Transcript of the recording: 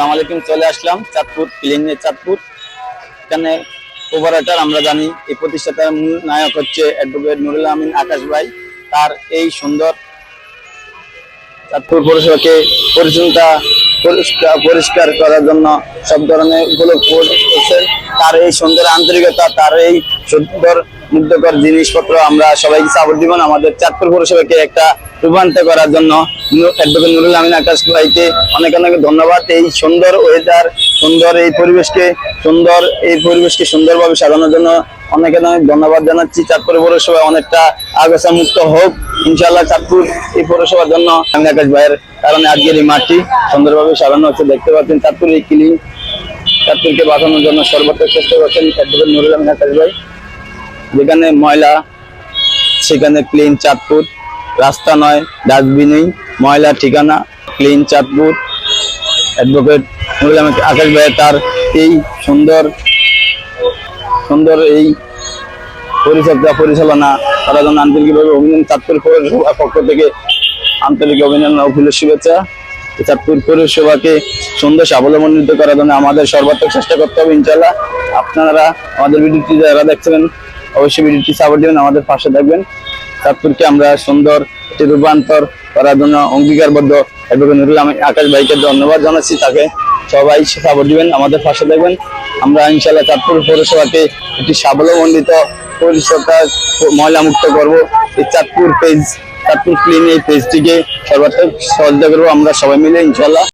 আসসালামু আলাইকুম, চলে আসলাম চাঁদপুর ক্লিনের চাঁদপুর। এখানে ওভারঅটার আমরা জানি, এই প্রতিষ্ঠাতার মূল নায়ক হচ্ছে অ্যাডভোকেট নুরুল আমিন আকাশ ভাই। তার এই সুন্দর চাঁদপুর পৌরসভাকে পরিচ্ছন্নতা পরিষ্কার পরিষ্কার করার জন্য সব ধরনের উপলক্ষ তার এই সুন্দর আন্তরিকতা, তার এই সুন্দর মুগ্ধকর জিনিসপত্র আমরা সবাইকে সাপোর্ট দিব। আমাদের চাঁদপুর পৌরসভাকে একটা রূপান্তর করার জন্য অ্যাডভোকেট নুরুল আমিন আকাশ ভাইকে অনেক অনেক ধন্যবাদ। এই সুন্দর ওয়েদার সুন্দর এই পরিবেশকে, সুন্দর এই পরিবেশকে সুন্দরভাবে সাজানোর জন্য অনেক অনেক ধন্যবাদ জানাচ্ছি। চাঁদপুর পৌরসভা অনেকটা আগাছা মুক্ত হোক। ইনশাআল্লাহ চাঁদপুর এই পৌরসভার জন্য আমি আকাশ ভাইয়ের কারণে আজকের এই মাঠটি সুন্দরভাবে সাজানো হচ্ছে। দেখতে পাচ্ছেন চাঁদপুর এই ক্লিন, চাঁদপুরকে বাঁচানোর জন্য সর্বোচ্চ চেষ্টা করছেন অ্যাডভোকেট নুরুল আমিন আকাশ ভাই। যেখানে ময়লা, সেখানে ক্লিন চাঁদপুর। রাস্তা নয়, ডাস্টবিনেই, ময়লা ঠিকানা ক্লিন চাঁদপুর। অ্যাডভোকেট আকাশ ভাই তার এই সুন্দর সুন্দর এই পরিচর্যা, পরিচালনা করার জন্য আন্তরিকভাবে অভিনন্দন চাঁদপুর পৌরসভার পক্ষ থেকে আন্তরিক অভিনন্দন ও শুভেচ্ছা। চাঁদপুর পৌরসভাকে সুন্দর স্বাবলম্বিত করার জন্য আমাদের সর্বাত্মক চেষ্টা করতে হবে ইনশাল্লাহ আপনারা আমাদের ভিডিওটি যারা দেখছেন অবশ্যই ভিডিওটি সাপোর্ট দেবেন, আমাদের পাশে থাকবেন। চাঁদপুরকে আমরা সুন্দর একটি রূপান্তর করার জন্য অঙ্গীকারবদ্ধ অ্যাডভোকেট নুরুল আমিন আকাশ ভাইকে ধন্যবাদ জানাচ্ছি, তাকে সবাই সাপোর্ট দিবেন, আমাদের পাশে থাকবেন। আমরা ইনশাল্লাহ চাঁদপুর পৌরসভাকে একটি স্বাবলম্বিত পরিষদটা ময়লা মুক্ত করব। এই চাঁদপুর পেজ চাঁদপুর ক্লিন এই পেজটিকে সর্বাত্মক সহযোগিতা করব, আমরা সবাই মিলে ইনশাল্লাহ